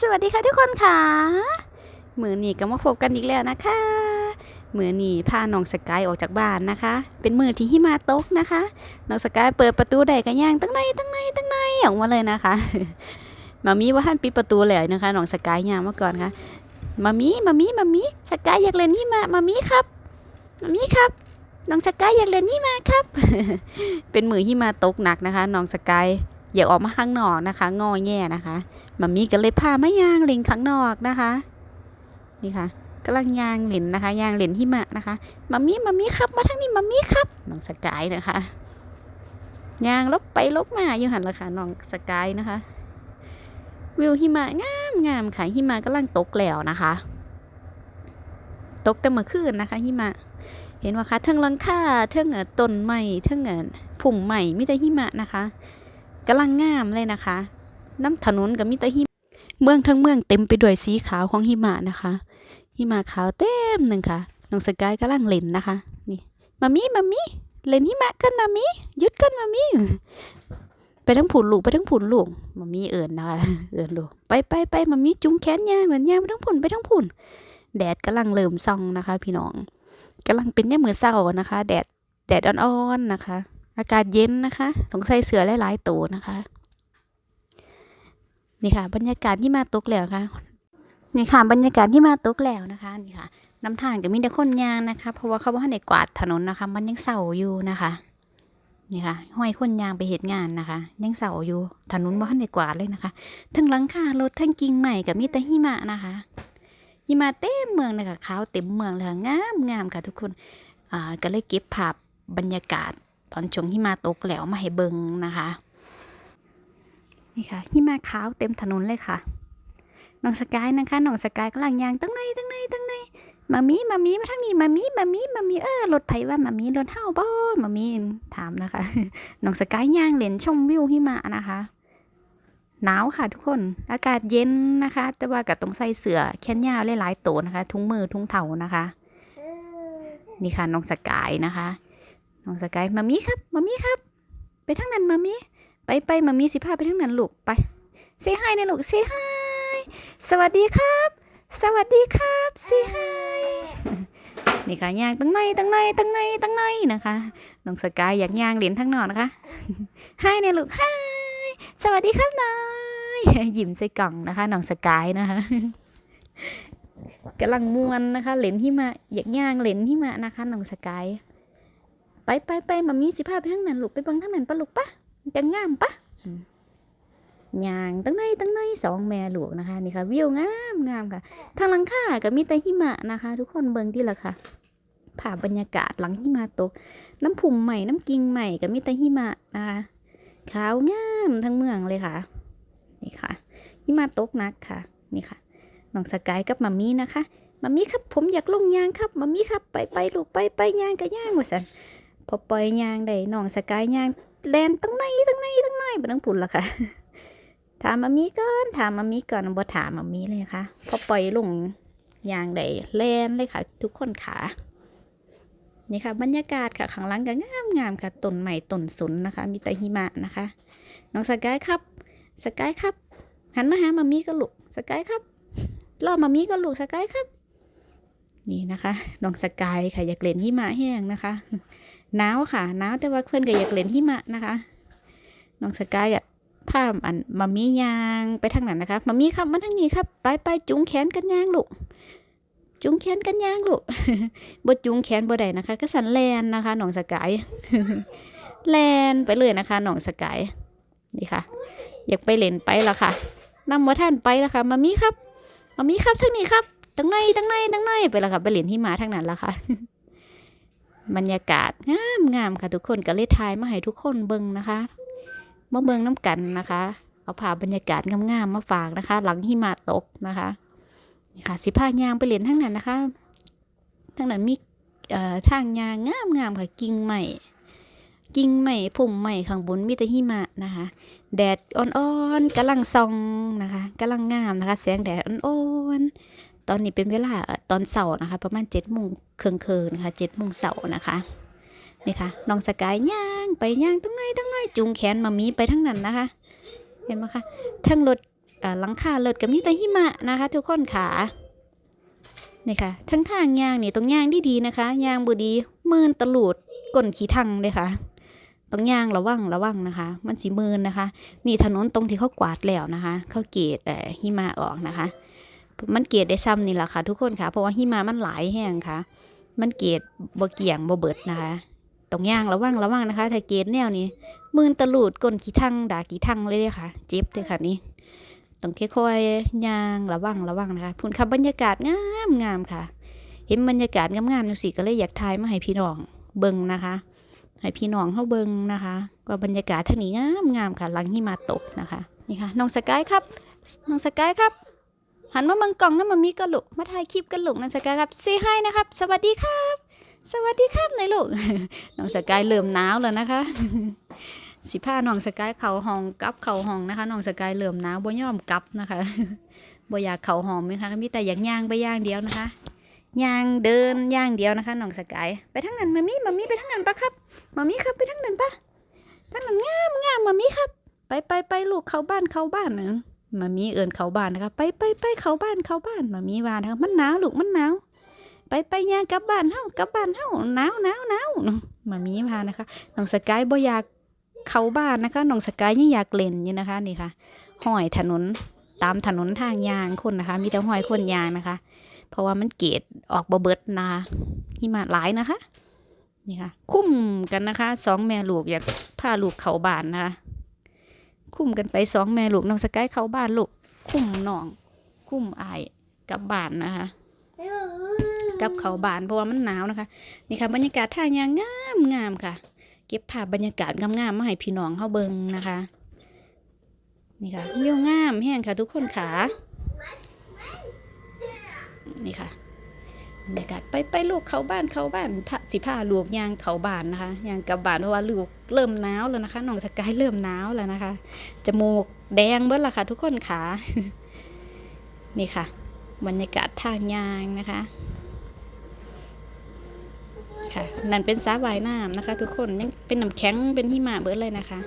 สวัสดีค่ะทุกคนค่ะมือนี้ก็มาพบกันอีกแล้วนะคะมือนี้พาน้องสกายออกจากบ้านนะคะ เป็นมือที่หิมะตกนะคะน้องสกายเปิดประตูได้กันย่างตั้งในตั้งในตั้งในออกมาเลยนะคะมามีว่าท่านปิดประตูแล้วนะคะน้องสกายย่างมาก่อนค่ะมามีมามีมามีสกายอยากเล่นหิมะมามีครับมามีครับน้องสกายอยากเล่นหิมะครับ เป็นมือหิมะตกหนักนะคะน้องสกาย อยากออกมาข้างนอกนะคะงอแง่นะคะมามี่ก็เลยพามายางเล่นข้างนอกนะคะ นี่ค่ะกำลังยางเล่นนะคะยางเล่นหิมะนะคะมามี่มามีครับมาทางนี้มามีครับน้องสกายนะคะยางลบไปลบมาอยู่หันละค่ะน้องสกายนะคะ วิวหิมะงามงามค่ะหิมะกำลังตกแล้วนะคะ ตกแต่เมื่อคืนนะคะหิมะเห็นว่าคะเทิงลังค่าเทิงเอ่อต้นไม้เทิงเอ่อผุ่มใหม่มีแต่หิมะนะคะ กำลังงามเลยนะคะ น้ำถนนกับมีแต่หิมเมืองทั้งเมืองเต็มไปด้วยสีขาวของหิมะนะคะ หิมะขาวเต็มหนึ่งค่ะน้องสกายกำลังเล่นนะคะ นี่มามีมามีเล่นหิมะกันมามีหยุดกันมามีไปทั้งผุนลูกไปทั้งผุนลูกมามีเอิญนะคะเอิญลูกไปไปไปมามีจุ้งแขนย่างเหมือนย่างไปทั้งผุนไปทั้งผุนแดดกำลังเริ่มส่องนะคะ พี่น้องกำลังเป็นเนี่ยามมือเศร้านะคะ แดดแดดอ่อนๆนะคะ อากาศเย็นนะคะต้องใส่เสือหลายๆตัวนะคะ นี่ค่ะ บรรยากาศที่มาตกแล้วค่ะ นี่ค่ะ บรรยากาศที่มาตกแล้วนะคะ นี่ค่ะน้ำทางก็มีแต่คนยางนะคะ เพราะว่าเขาว่าในกวาดถนนนะคะ มันยังเศร้าอยู่นะคะนี่ค่ะห้อยคนยางไปเหตุงานนะคะ ยังเศร้าอยู่ถนนว่านในกวาดเลยนะคะ ทั้งหลังคารถทั้งกิ่งใหม่กับมีแต่หิมะนะคะหิมะเต็มเมืองเลยค่ะขาวเต็มเมืองเลยงามงามค่ะทุกคนอ่าก็เลยเก็บภาพบรรยากาศ ตอนช่วงหิมะตกแล้วมาให้เบิงนะคะ นี่ค่ะหิมะขาวเต็มถนนเลยค่ะน้องสกายนะคะน้องสกายกำลังยางตั้งในตั้งในตั้งในมามีมามีมาทางนี้มามีมามีมามีเออรถไผว่ามามีรถเฮาบ่มามีถามนะคะน้องสกายย่างเล่นชมวิวหิมะนะคะหนาวค่ะทุกคนอากาศเย็นนะคะ แต่ว่าก็ต้องใส่เสื้อแขนยาวหลายๆตัวนะคะ ทุงมือทุงเท้านะคะ นี่ค่ะน้องสกายนะคะ น้องสกายมามีครับมามีครับ ไปทางนั้นมามีไปไปมามีสิพาไปทางนั้นลูกไปเซฮายนะลูกเซฮายสวัสดีครับ สวัสดีครับซีไฮนี่ค่ะย่างตั้งในตั้งในตั้งในตั้งในนะคะน้องสกายอยากย่างเหรียญทั้งนอกนะคะไฮเนี่ยลูกไฮสวัสดีครับนายยิ้มใส่กล่องนะคะน้องสกายนะคะกำลังมวนนะคะเหรียญที่มาอยากย่างเหรียญที่มานะคะน้องสกาย ไปไปไปมามีสิพาไปทางนั้นลูกไปเบังทางนั้นปะลูกปะจะงามปะยางตั้งในตั้งในสองแม่หลวงนะคะนี่ค่ะวิวงามงามค่ะ ทางหลังคาก็มีแต่หิมะนะคะ ทุกคนเบิ่งที่ละค่ะภาพบรรยากาศหลังหิมะตก น้ำผุ่มใหม่น้ำกิ่งใหม่ก็มีแต่หิมะนะคะขาวงามทั้งเมืองเลยค่ะนี่ค่ะหิมะตกหนักค่ะนี่ค่ะน้องสกายกับมัมมี่นะคะมัมมี่ครับผมอยากลงยางครับมัมมี่ครับไปไปลูกไปไปยางกับยางว่าสัน พอปล่อยยางได้น้องสกายยางแลนตั้งในตั้งในตั้งในไปทั้งผุนละค่ะ ถามมามีก่อนถามมามีก่อนบ่ถามมามีเลยค่ะ พอปล่อยลงยางได้แลนเลยค่ะ ทุกคนขานี่ค่ะบรรยากาศค่ะข้างหลังก็งามงามค่ะต้นใหม่ต้นสนนะคะ มีแต่หิมะนะคะ น้องสกายครับสกายครับ หันมาหามามีก็ลูกสกายครับรอมามีก็ลูกสกายครับ นี่นะคะ น้องสกายค่ะอยากเล่นหิมะแห้งนะคะ หนาวค่ะหนาวแต่ว่าเพื่อนก็อยากเล่นหิมะนะคะน้องสกายอะภาอันมามียางไปทางนั้นนะคะมามีครับมาทางนี้ครับ ไปไปจุงแขนกันยางลูกจุงแขนกันยางลูกบ่จุงแขนบ่ได้นะคะ ก็สันแลนนะคะหนองสกายแลนไปเลยนะคะหนองสกายนี่ค่ะ อยากไปเล่นไปละค่ะนำว่าท่านไปละค่ะมามีครับมามีครับทางนี้ครับตั้งในตั้งในตั้งในไปละค่ะไปเล่นที่มาทางนั้นละค่ะ บรรยากาศงามงามค่ะทุกคนก็เลยทายมาให้ทุกคนเบิ่งนะคะมาเบิ่งน้ำกันนะคะ เอาภาบรรยากาศงามๆมาฝากนะคะ หลังหิมะตกนะคะนี่ค่ะสิพายางไปเหรียญทั้งนั้นนะคะทั้งนั้นมีทางยางงามๆค่ะกิ่งใหม่กิ่งใหม่พุ่มใหม่ข้างบนมีแต่หิมะนะคะ แดดอ่อนๆกำลังส่องนะคะกำลังงามนะคะ แสงแดดอ่อนๆ ตอนนี้เป็นเวลาตอนเสาร์นะคะ ประมาณเจ็ดโมงเคืองๆนะคะเจ็ดโมงเสาร์นะคะนี่ค่ะน้องสกายย่างไปย่างตั้งไหนตั้งไหนจุงแขนมามีไปทั้งนั้นนะคะ เห็นไหมคะทั้งรถหลังคาเลิศกับมีแต่หิมะนะคะ ทุกคนขานี่ค่ะทั้งทางยางนี่ต้องยางดีๆนะคะยางบดีมืนตลุดก้นขี้ทังเลยค่ะต้องยางระวังระวังนะคะ มันสีมืนนะคะ นี่ถนนตรงที่เขากวาดแล้วนะคะเขาเกตเอ่อหิมะออกนะคะ มันเกตได้ซ้ำนี่แหละค่ะ ทุกคนค่ะ เพราะว่าหิมะมันหลายแห้งค่ะ มันเกตบ่เกี่ยงบ่เบิดนะคะต้องย่างระวังระวังนะคะถ้าเกตแนวนี้มืนตะลุดก้นขี้ทังด่าขี้ทังเลยเด้อค่ะ เจ็บเลยค่ะนี่ต้องค่อยๆย่างระวังระวังนะคะพุ่นค่ะบรรยากาศงามงามค่ะ เห็นบรรยากาศงามๆจังซี่ก็เลยอยากถ่ายมาให้พี่น้องเบิ่งนะคะให้พี่น้องเฮาเบิ่งนะคะ ว่าบรรยากาศทางนี้งามงามค่ะหลังหิมะตกนะคะนี่ค่ะน้องสกายครับน้องสกายครับ หันมาเมืองกล่องน้ำมามีกันลูกมาถ่ายคลิปกันลูกน้องสกายครับซีให้นะครับ สวัสดีครับ สวัสดีครับหน่อยลูกน้องสกายเริ่มหนาวแล้วนะคะ สิผ้าน้องสกายเข่าห้องกลับเข่าห้องนะคะน้องสกายเริ่มหนาวบ่ยอมกลับนะคะบ่อยากเข่าห้องไหมคะมีแต่อยากย่างไปย่างเดียวนะคะย่างเดินย่างเดียวนะคะน้องสกายไปทางนั้นมามีมามีไปทางนั้นปะครับมามีครับไปทางนั้นปะทางนั้นงามงามมามีครับ ไปไปไปลูกเข้าบ้านเข้าบ้านนะ มามีเอินเขาบ้านนะคะไปไปไปเขาบ้านเขาบ้านมามีว่านนะคะมันหนาวลูกมันหนาวไปไปยางกลับบ้านเฮากลับบ้านเฮาหนาวหนาวหนาวมามีพานะคะน้องสกายบ่อยากเข้าบ้านนะคะน้องสกายยังอยากเล่นอยู่นะคะนี่ค่ะห้อยถนนตามถนนทางยางคนนะคะ มีแต่ห้อยคนยางนะคะ เพราะว่ามันเกตออกบเบิดนะคะหิมะหลายนะคะนี่ค่ะ คุ้มกันนะคะสองแม่ลูกอยากพาลูกเข้าบ้านนะคะ คุ้มกันไปสองแม่ลูกน้องสกายเข้าบ้านลูกคุ้มน้องคุ้มอายกับบ้านนะคะกับเขาบานเพราะว่ามันหนาวนะคะ นี่ค่ะบรรยากาศท่ายางงามงามค่ะ เก็บภาพบรรยากาศงามๆมาให้พี่น้องเขาเบิงนะคะ นี่ค่ะวิวงามแห้งค่ะทุกคนค่ะนี่ค่ะบรรยากาศไปไปลูกเขาบ้านเขาบ้านพระ สิพาลูกยางเขาบานนะคะยางกับบานเพราะว่าลูกเริ่มหนาวแล้วนะคะน้องสกายเริ่มหนาวแล้วนะคะจมูกแดงเบิดละค่ะทุกคนค่ะนี่ค่ะ บรรยากาศทางยางนะคะค่ะนั่นเป็นสาว่ายน้ำนะคะ ทุกคนยังเป็นน้ำแข็งเป็นหิมะเบิดเลยนะคะ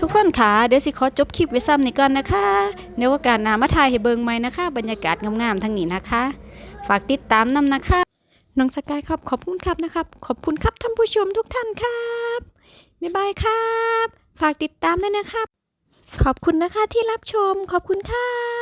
ทุกคนค่ะเดี๋ยวสิขอจบคลิปไว้ซ้ำนี่ก่อนนะคะในโอกาสหน้ามาถ่ายให้เบิงใหม่นะคะ บรรยากาศงามๆทั้งนี้นะคะ ฝากติดตามนำนะคะ น้องสกายครับ ขอบคุณครับนะครับ ขอบคุณครับท่านผู้ชมทุกท่านครับบ๊ายบายครับ ฝากติดตามด้วยนะครับ ขอบคุณนะคะที่รับชม ขอบคุณค่ะ